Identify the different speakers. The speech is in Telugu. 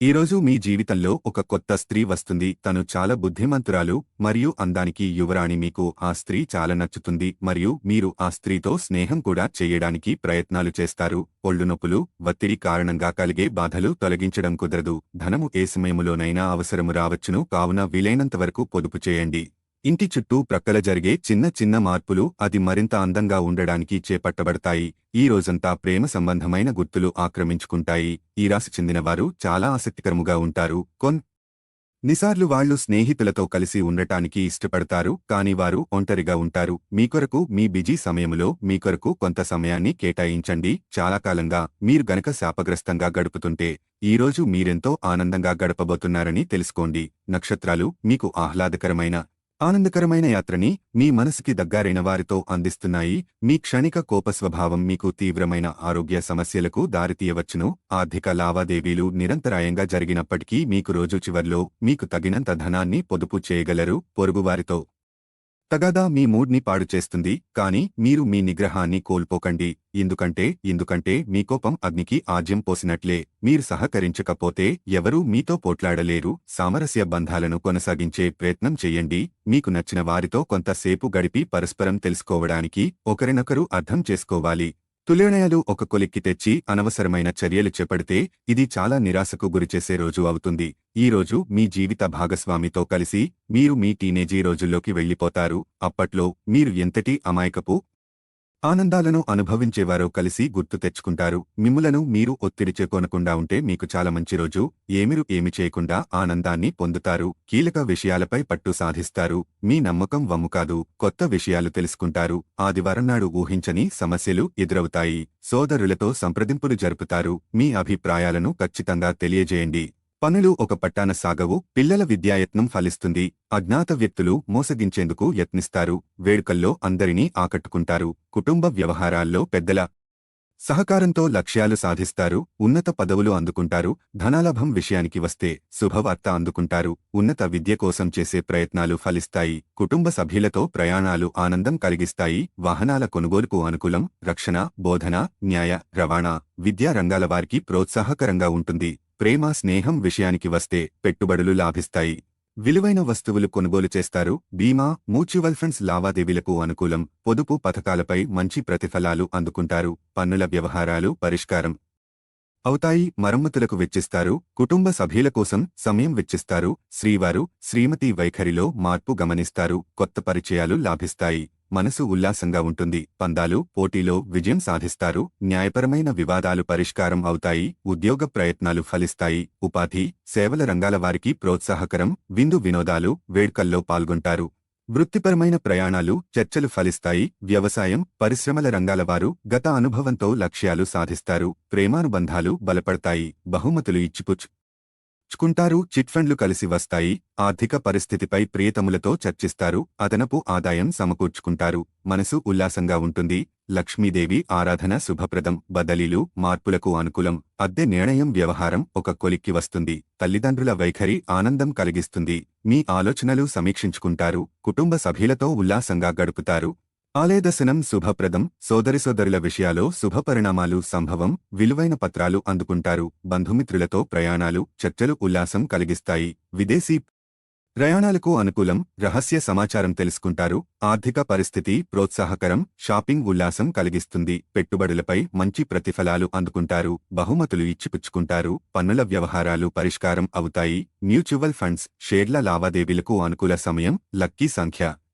Speaker 1: ఈరోజు మీ జీవితంలో ఒక కొత్త స్త్రీ వస్తుంది. తను చాలా బుద్ధిమంతురాలు మరియు అందానికి యువరాణి. మీకు ఆ స్త్రీ చాలా నచ్చుతుంది మరియు మీరు ఆ స్త్రీతో స్నేహం కూడా చేయడానికి ప్రయత్నాలు చేస్తారు. ఒళ్ళు నొప్పులు ఒత్తిడి కారణంగా కలిగే బాధలు తొలగించడం కుదరదు. ధనము ఏ సమయములోనైనా అవసరము రావచ్చును. కావున వీలైనంతవరకు పొదుపు చేయండి. ఇంటి చుట్టూ ప్రక్కల జరిగే చిన్న చిన్న మార్పులు అది మరింత అందంగా ఉండడానికి చేపట్టబడతాయి. ఈ రోజంతా ప్రేమ సంబంధమైన గుర్తులు ఆక్రమించుకుంటాయి. ఈ రాశి చెందినవారు చాలా ఆసక్తికరముగా ఉంటారు. కొన్ నిసార్లు వాళ్ళు స్నేహితులతో కలిసి ఉండటానికి ఇష్టపడతారు కాని వారు ఒంటరిగా ఉంటారు. మీ కొరకు మీ బిజీ సమయములో మీ కొరకు కొంత సమయాన్ని కేటాయించండి. చాలా కాలంగా మీరు గనక శాపగ్రస్తంగా గడుపుతుంటే ఈ రోజు మీరెంతో ఆనందంగా గడపబోతున్నారని తెలుసుకోండి. నక్షత్రాలు మీకు ఆహ్లాదకరమైన ఆనందకరమైన యాత్రని మీ మనసుకి దగ్గరైన వారితో అందిస్తున్నాయి. మీ క్షణిక కోపస్వభావం మీకు తీవ్రమైన ఆరోగ్య సమస్యలకు దారితీయవచ్చును. ఆర్థిక లావాదేవీలు నిరంతరాయంగా జరిగినప్పటికీ మీకు రోజు చివర్లో మీకు తగినంత ధనాన్ని పొదుపు చేయగలరు. పొరుగువారితో తగాదా మీ మూడ్ని పాడు చేస్తుంది కానీ మీరు మీ నిగ్రహాన్ని కోల్పోకండి. ఎందుకంటే ఎందుకంటే మీ కోపం అగ్నికి ఆజ్యం పోసినట్లే. మీరు సహకరించకపోతే ఎవరూ మీతో పోట్లాడలేరు. సామరస్య బంధాలను కొనసాగించే ప్రయత్నం చేయండి. మీకు నచ్చిన వారితో కొంతసేపు గడిపి పరస్పరం తెలుసుకోవడానికి ఒకరినొకరు అర్థం చేసుకోవాలి. తులనయాలు ఒక కొలిక్కి తెచ్చి అనవసరమైన చర్యలు చేపడితే ఇది చాలా నిరాశకు గురిచేసే రోజు అవుతుంది. ఈ రోజు మీ జీవిత భాగస్వామితో కలిసి మీరు మీ టీనేజీ రోజుల్లోకి వెళ్ళిపోతారు. అప్పట్లో మీరు ఎంతటి అమాయకపు ఆనందాలను అనుభవించేవారో కలిసి గుర్తు తెచ్చుకుంటారు. మిమ్ములను మీరు ఒత్తిడి చేకొనకుండా ఉంటే మీకు చాలా మంచి రోజు. ఏమిరు ఏమి చేయకుండా ఆనందాన్ని పొందుతారు. కీలక విషయాలపై పట్టు సాధిస్తారు. మీ నమ్మకం వమ్ము కాదు. కొత్త విషయాలు తెలుసుకుంటారు. ఆదివారం నాడు ఊహించని సమస్యలు ఎదురవుతాయి. సోదరులతో సంప్రదింపులు జరుపుతారు. మీ అభిప్రాయాలను ఖచ్చితంగా తెలియజేయండి. పనులు ఒక పట్టాన సాగవు పిల్లల విద్యాయత్నం ఫలిస్తుంది. అజ్ఞాత వ్యక్తులు మోసగించేందుకు యత్నిస్తారు. వేడుకల్లో అందరినీ ఆకట్టుకుంటారు. కుటుంబ వ్యవహారాల్లో పెద్దల సహకారంతో లక్ష్యాలు సాధిస్తారు. ఉన్నత పదవులు అందుకుంటారు. ధనాలాభం విషయానికి వస్తే శుభవార్త అందుకుంటారు. ఉన్నత విద్య కోసం చేసే ప్రయత్నాలు ఫలిస్తాయి. కుటుంబ సభ్యులతో ప్రయాణాలు ఆనందం కలిగిస్తాయి. వాహనాల కొనుగోలుకు అనుకూలం రక్షణ బోధన న్యాయ రవాణా విద్యా రంగాల వారికి ప్రోత్సాహకరంగా ఉంటుంది. ప్రేమ స్నేహం విషయానికి వస్తే పెట్టుబడులు లాభిస్తాయి. విలువైన వస్తువులు కొనుగోలు చేస్తారు. బీమా మ్యూచువల్ ఫండ్స్ లావాదేవీలకు అనుకూలం పొదుపు పథకాలపై మంచి ప్రతిఫలాలు అందుకుంటారు. పన్నుల వ్యవహారాలు పరిష్కారం అవుతాయి. మరమ్మతులకు వెచ్చిస్తారు. కుటుంబ సభ్యుల కోసం సమయం వెచ్చిస్తారు. శ్రీవారు శ్రీమతి వైఖరిలో మార్పు గమనిస్తారు. కొత్త పరిచయాలు లాభిస్తాయి. మనసు ఉల్లాసంగా ఉంటుంది. పందాలు పోటీలో విజయం సాధిస్తారు. న్యాయపరమైన వివాదాలు పరిష్కారం అవుతాయి. ఉద్యోగ ప్రయత్నాలు ఫలిస్తాయి. ఉపాధి సేవల రంగాల వారికి ప్రోత్సాహకరం. విందు వినోదాలు వేడుకల్లో పాల్గొంటారు. వృత్తిపరమైన ప్రయాణాలు చర్చలు ఫలిస్తాయి. వ్యవసాయం పరిశ్రమల రంగాల వారు గత అనుభవంతో లక్ష్యాలు సాధిస్తారు. ప్రేమానుబంధాలు బలపడతాయి. బహుమతులు ఇచ్చిపుచ్చు. చుకుంటారు చిట్ ఫండ్లు కలిసి వస్తాయి ఆర్థిక పరిస్థితిపై ప్రియతములతో చర్చిస్తారు అదనపు ఆదాయం సమకూర్చుకుంటారు. మనసు ఉల్లాసంగా ఉంటుంది. లక్ష్మీదేవి ఆరాధన శుభప్రదం. బదలీలు మార్పులకు అనుకూలం. అద్దె నిర్ణయం వ్యవహారం ఒక కొలిక్కి వస్తుంది. తల్లిదండ్రుల వైఖరి ఆనందం కలిగిస్తుంది. మీ ఆలోచనలు సమీక్షించుకుంటారు. కుటుంబ సభ్యులతో ఉల్లాసంగా గడుపుతారు. ఆలయదశనం శుభప్రదం. సోదరి సోదరుల విషయాలో శుభపరిణామాలు సంభవం విలువైన పత్రాలు అందుకుంటారు. బంధుమిత్రులతో ప్రయాణాలు చర్చలు ఉల్లాసం కలిగిస్తాయి. విదేశీ ప్రయాణాలకు అనుకూలం రహస్య సమాచారం తెలుసుకుంటారు. ఆర్థిక పరిస్థితి ప్రోత్సాహకరం షాపింగ్ ఉల్లాసం కలిగిస్తుంది. పెట్టుబడులపై మంచి ప్రతిఫలాలు అందుకుంటారు. బహుమతులు ఇచ్చిపుచ్చుకుంటారు. పన్నుల వ్యవహారాలు పరిష్కారం అవుతాయి. మ్యూచువల్ ఫండ్స్ షేర్ల లావాదేవీలకు అనుకూల సమయం లక్కీ సంఖ్య.